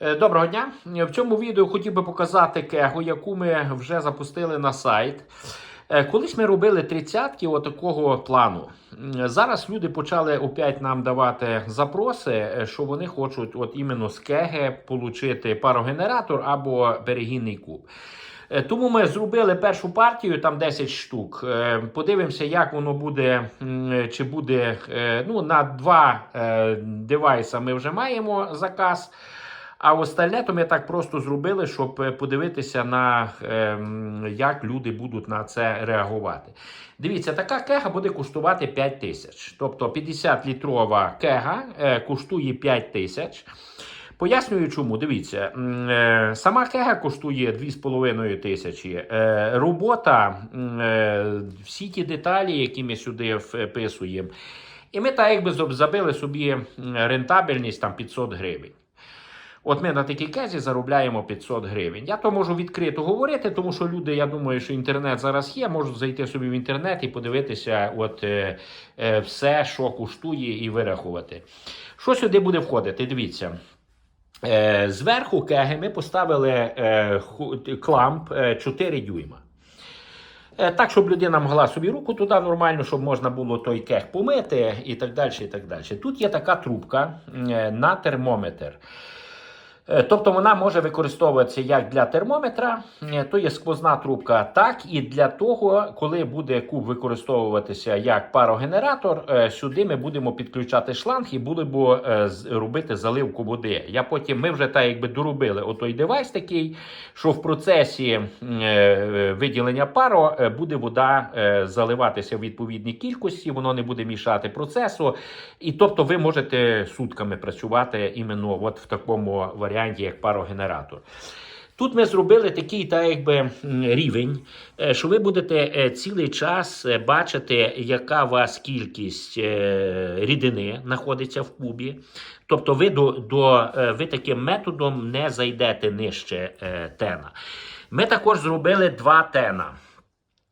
Е, Доброго дня! В цьому відео хотів би показати кегу, яку ми вже запустили на сайт. Е, Колись ми робили тридцятки отакого плану. Зараз люди почали опять нам давати запроси, е, що вони хочуть от іменно з кеги отримати парогенератор або перегінний куб. Тому ми зробили першу партію, там 10 штук. Подивимося, як воно буде, чи буде ну, на два девайса ми вже маємо заказ. А остальне то ми так просто зробили, щоб е, подивитися на ем, як люди будуть на це реагувати. Дивіться, така кега буде коштувати 5 тисяч. Тобто 50 літрова кега е, коштує 5 тисяч. Пояснюю, чому. Дивіться, е, сама кега коштує 2,5 тисячі. Робота, всі ті деталі, які ми сюди вписуємо. І ми так якби забили собі рентабельність там 500 гривень. От ми на такій кезі заробляємо 500 гривень. Я то можу відкрито говорити, тому що люди, я думаю, що інтернет зараз є, можуть зайти собі в інтернет і подивитися от, е, е, все, що коштує, і вирахувати. Що сюди буде входити? Дивіться. Е, зверху кеги ми поставили е, кламп е, 4 дюйма. Е, Так, щоб людина могла собі руку туди нормально, щоб можна було той кег помити і так далі. і так далі. Тут є така трубка е, на термометр. Е, Тобто вона може використовуватися як для термометра, е, то є сквозна трубка, так і для того, коли буде куб використовуватися як парогенератор, е, сюди ми будемо підключати шланг і будемо робити заливку води. Я потім ми вже так якби доробили отой девайс такий, що в процесі виділення пару буде вода заливатися в відповідній кількості, воно не буде мішати процесу. І тобто ви можете сутками працювати іменно от в такому варіанті, як парогенератор. Тут ми зробили такий так якби рівень, е, що ви будете е, цілий час е, бачити, яка у вас кількість рідини знаходиться в кубі. Тобто ви, до, до, ви таким методом не зайдете нижче тена. Ми також зробили два тена.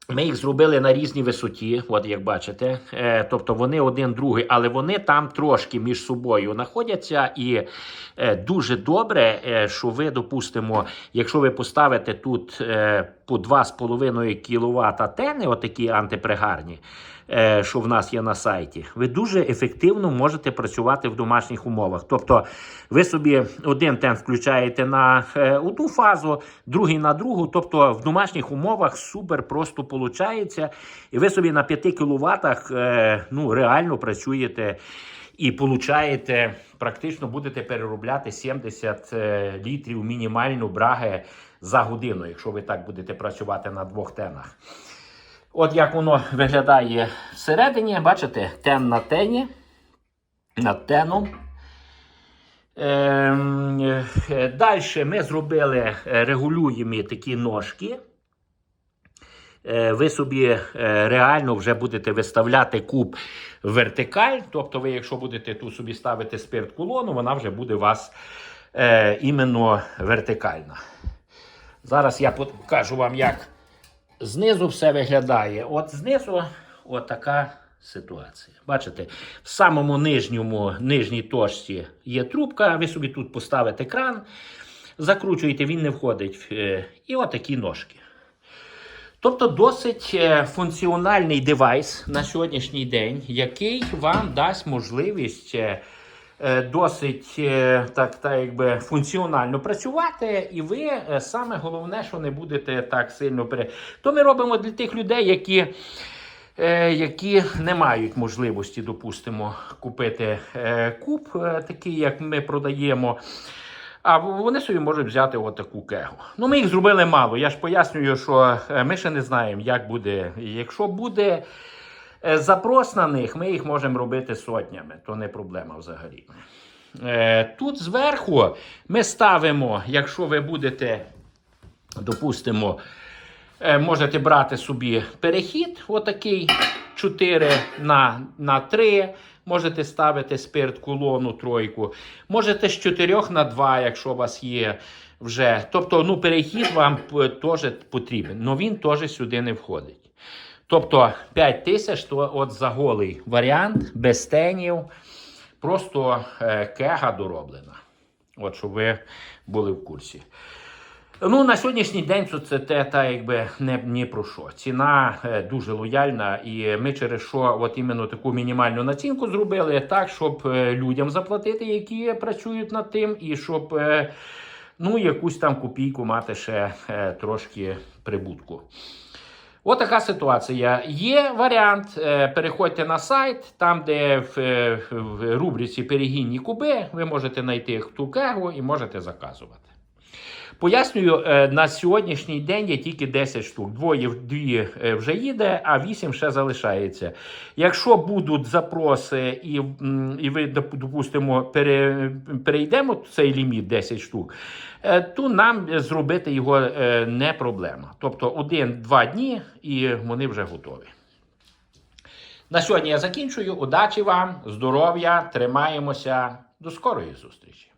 Ми їх зробили на різній висоті, от як бачите. Е, тобто вони один другий, але вони там трошки між собою знаходяться. І е, дуже добре, е, що ви, допустимо, якщо ви поставите тут е, по 2,5 кВт тени, отакі антипригарні, що в нас є на сайті, ви дуже ефективно можете працювати в домашніх умовах. Тобто ви собі один тен включаєте на е, одну фазу, другий на другу. Тобто в домашніх умовах супер просто виходить. І ви собі на 5 кВт е, ну, реально працюєте і получаєте, практично будете переробляти 70 е, літрів мінімальну браги за годину, якщо ви так будете працювати на двох тенах. От як воно виглядає всередині, бачите, тен на тені, над теном. Ем, е, Далі ми зробили е, регулюємі такі ножки. Е, Ви собі реально вже будете виставляти куб вертикаль. Тобто, ви, якщо будете тут собі ставити спирт колону, вона вже буде у вас іменно вертикальна. Зараз я покажу вам, як знизу все виглядає. От знизу от така ситуація. Бачите, в самому нижньому нижній точці є трубка, ви собі тут поставите кран, закручуєте, він не входить. е, І отакі ножки. Тобто досить е, функціональний девайс на сьогоднішній день, який вам дасть можливість е, досить е, так, так якби функціонально працювати, і ви е, саме головне, що не будете так сильно пере. То ми робимо для тих людей, які. е, Які не мають можливості, допустимо, купити е, куб, е, такий, як ми продаємо. А вони собі можуть взяти отаку кегу. Ну, ми їх зробили мало. Я ж пояснюю, що е, ми ще не знаємо, як буде. Якщо буде е, запрос на них, ми їх можемо робити сотнями, то не проблема взагалі. Е, Тут зверху ми ставимо, якщо ви будете, допустимо, е, можете брати собі перехід, отакий 4 на, на 3. Можете ставити спирт колону тройку. Можете з 4 на 2, якщо у вас є вже. Тобто, ну, перехід вам теж потрібен, але він теж сюди не входить. Тобто 5 тисяч то от за голий варіант, без тенів, просто е, кега дороблена. От, щоб ви були в курсі. Ну, на сьогоднішній день це, те, та якби не ні про що. Ціна е, дуже лояльна, і ми через що от іменно таку мінімальну націнку зробили так, щоб е, людям заплатити, які працюють над тим, і щоб ну, якусь там копійку мати ще трошки прибутку. От така ситуація. Є варіант. е, Переходьте на сайт, там, де е, в рубриці Перегінні куби, ви можете знайти ту кегу і можете заказувати. Пояснюю, е, на сьогоднішній день є тільки 10 штук. Двоє дві е, вже їде, а 8 ще залишається. Якщо будуть запроси, і, і ви, допустимо, пере, перейдемо цей ліміт 10 штук, е, то нам зробити його не проблема. Тобто один-два дні і вони вже готові. На сьогодні я закінчую. Удачі вам, здоров'я, тримаємося. До скорої зустрічі!